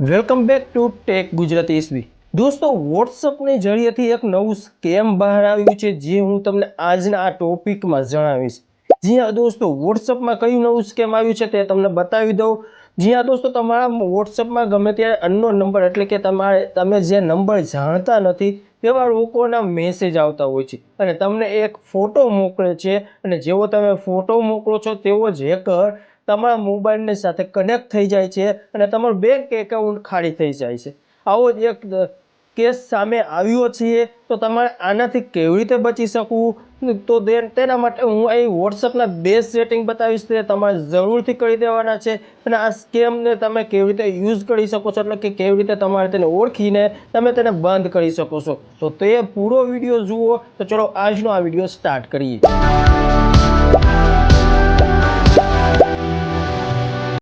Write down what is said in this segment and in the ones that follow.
Welcome back to tech Gujarati S દોસ્તો, વોટ્સઅપની જરિયેથી એક નવું સ્કેમ બહાર આવ્યું છે જે હું તમને આજના આ ટોપિકમાં જણાવીશ. જી હા, દોસ્તો, વોટ્સઅપમાં કયું નવું સ્કેમ આવ્યું છે તે તમને બતાવી દઉં. જી હા, દોસ્તો, તમારા વોટ્સઅપમાં ગમે ત્યારે અનનો નંબર એટલે કે તમારે, તમે જે નંબર જાણતા નથી તેવા લોકોના મેસેજ આવતા હોય છે. અને તમને એક ફોટો મોકલે છે અને જેવો તમે ફોટો મોકલો છો તેવો જ હેકર તમારા મોબાઈલની સાથે કનેક્ટ થઈ જાય છે અને તમારું બેંક એકાઉન્ટ ખાલી થઈ જાય છે. આવો જ એક કેસ સામે આવ્યો છે તો તમારે આનાથી કેવી રીતે બચી શકવું? તો તેના માટે હું અહીં વોટ્સઅપના બેઝ સેટિંગ બતાવીશ, તે તમારે જરૂરથી કરી દેવાના છે અને આ સ્કેમને તમે કેવી રીતે યુઝ કરી શકો છો? એટલે કે કેવી રીતે તમારે તેને ઓળખીને તમે તેને બંધ કરી શકો છો? તો તે પૂરો વીડિયો જુઓ. તો ચલો આજનો આ વીડિયો સ્ટાર્ટ કરીએ.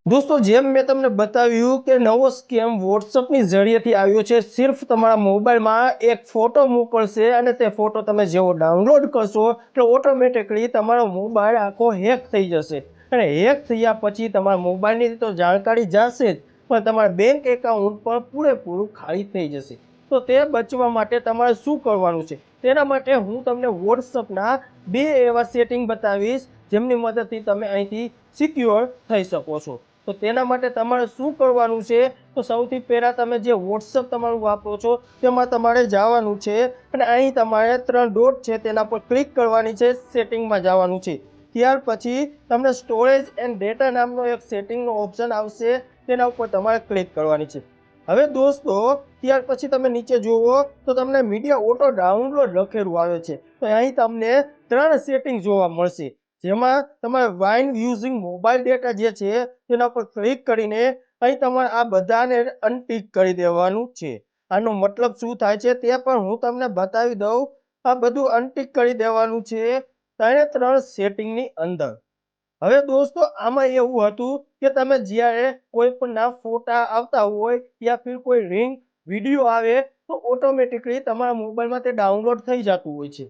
દોસ્તો, જેમ મેં તમને બતાવ્યું કે નવો સ્કેમ વોટ્સઅપની જરિયેથી આવ્યો છે, સિર્ફ તમારા મોબાઈલમાં એક ફોટો મોકલશે અને તે ફોટો તમે જેવો ડાઉનલોડ કરશો એટલે ઓટોમેટિકલી તમારો મોબાઈલ આખો હેક થઈ જશે. અને હેક થયા પછી તમારા મોબાઈલની તો જાણકારી જશે જ, પણ તમારા બેંક એકાઉન્ટ પણ પૂરેપૂરું ખાલી થઈ જશે. તો તે બચવા માટે તમારે શું કરવાનું છે? તેના માટે હું તમને વોટ્સઅપના બે એવા સેટિંગ બતાવીશ, જેમની મદદથી તમે અહીંથી સિક્યોર થઈ શકો છો. તો તેના માટે તમારે શું કરવાનું છે? તો સૌથી પહેલાં તમે જે વોટ્સઅપ તમારું વાપરો છો, તેમાં તમારે જવાનું છે અને અહીં તમારે ત્રણ ડોટ છે તેના પર ક્લિક કરવાની છે, સેટિંગમાં જવાનું છે. ત્યાર પછી તમને સ્ટોરેજ એન્ડ ડેટા નામનો એક સેટિંગનો ઓપ્શન આવશે, તેના ઉપર તમારે ક્લિક કરવાની છે. હવે દોસ્તો, ત્યાર પછી તમે નીચે જુઓ, તો તમને મીડિયા ઓટો ડાઉનલોડ લખેલું આવે છે. તો અહીં તમને ત્રણ સેટિંગ જોવા મળશે. જેમાં તમારે વાઇન યુઝિંગ મોબાઈલ ડેટા જે છે, તેના પર ક્લિક કરીને અહીં તમારે આ બધાને અનટિક કરી દેવાનું છે. આનો મતલબ શું થાય છે તે પણ હું તમને બતાવી દઉં. આ બધું અનટિક કરી દેવાનું છે ત્રણે ત્રણ સેટિંગની અંદર. હવે દોસ્તો, આમાં એવું હતું કે તમે જ્યારે કોઈ પણ ના ફોટા આવતા હોય યા ફિર કોઈ રિંગ વીડિયો આવે તો ઓટોમેટિકલી તમારા મોબાઈલમાં તે ડાઉનલોડ થઈ જતું હોય છે.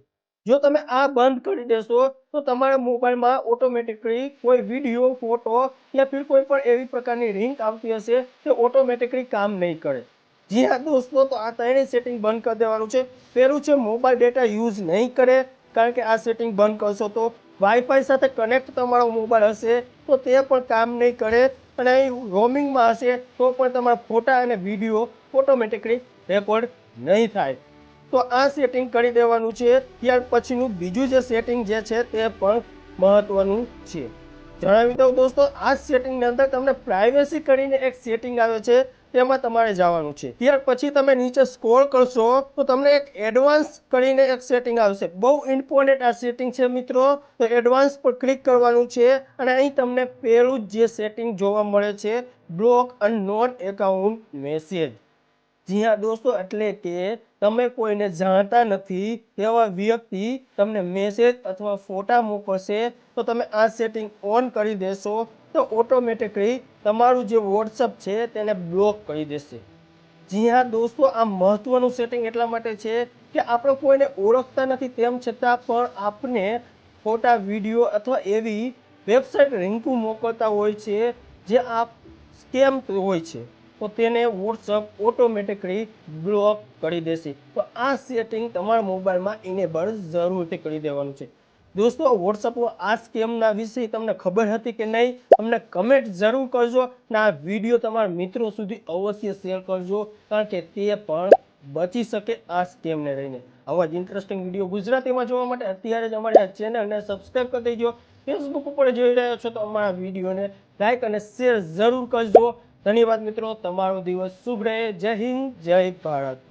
જો તમે આ બંધ કરી દેશો, તો તમારા મોબાઈલમાં ઓટોમેટિકલી કોઈ વીડિયો ફોટો યા ફિર કોઈ પણ એવી પ્રકારની લિંક આવતી હશે તે ઓટોમેટિકલી કામ નહીં કરે. જી હા દોસ્તો, તો આ ત્રણેય સેટિંગ બંધ કરી દેવાનું છે. પહેલું છે મોબાઈલ ડેટા યુઝ નહીં કરે, કારણ કે આ સેટિંગ બંધ કરશો તો વાઈફાઈ સાથે કનેક્ટ તમારો મોબાઈલ હશે, તો તે પણ કામ નહીં કરે. અને અહીં રોમિંગમાં હશે, તો પણ તમારા ફોટા અને વીડિયો ઓટોમેટિકલી રેકોર્ડ નહીં થાય. તો આ સેટિંગ કરી દેવાનું છે. ત્યાર પછીનું બીજું જે સેટિંગ જે છે તે પણ મહત્વનું છે. જણાવી દઉં દોસ્તો, આ સેટિંગની અંદર તમને પ્રાઇવેસી કરીને એક સેટિંગ આવે છે, તેમાં તમારે જવાનું છે. ત્યાર પછી તમે નીચે સ્કોર કરશો, તો તમને એક એડવાન્સ કરીને એક સેટિંગ આવશે. બહુ ઇમ્પોર્ટન્ટ આ સેટિંગ છે મિત્રો. તો એડવાન્સ પર ક્લિક કરવાનું છે અને અહીં તમને પહેલું જ સેટિંગ જોવા મળે છે બ્લોક અનનોન એકાઉન્ટ મેસેજ જી હા દોસ્તો, એટલે કે તમે કોઈને જાણતા નથી તેવા વ્યક્તિ તમને મેસેજ અથવા ફોટા મોકલશે, તો તમે આ સેટિંગ ઓન કરી દેશો, તો ઓટોમેટિકલી તમારું જે વોટ્સઅપ છે તેને બ્લોક કરી દેશે. જી હા દોસ્તો, આ મહત્વનું સેટિંગ એટલા માટે છે કે આપણે કોઈને ઓળખતા નથી તેમ છતાં પણ આપને ફોટા વીડિયો અથવા એવી વેબસાઇટ રિંકુ મોકલતા હોય છે, જે આ સ્કેમ હોય છે. તો તેને વોટ્સઅપ ઓટોમેટિકલી બ્લોક કરી દેશે. તો આ સેટિંગ તમારા મોબાઈલમાં ઇનેબલ જરૂરથી કરી દેવાનું છે. દોસ્તો વોટ્સઅપમાં આ સ્કેમના વિશે તમને ખબર હતી કે નહીં? તમને કમેન્ટ જરૂર કરજો અને આ વીડિયો તમારા મિત્રો સુધી અવશ્ય શેર કરજો, કારણ કે તે પણ બચી શકે આ સ્કેમને લઈને આવા જ ઇન્ટરેસ્ટિંગ વીડિયો ગુજરાતીમાં જોવા માટે અત્યારે જ અમારી ચેનલને સબસ્ક્રાઈબ કરી દેજો. ફેસબુક ઉપર જોઈ રહ્યા છો તો અમારા વિડીયોને લાઇક અને શેર જરૂર કરજો. ધન્યવાદ મિત્રો તમારો દિવસ શુભ રહે. જય હિન્દ જય ભારત.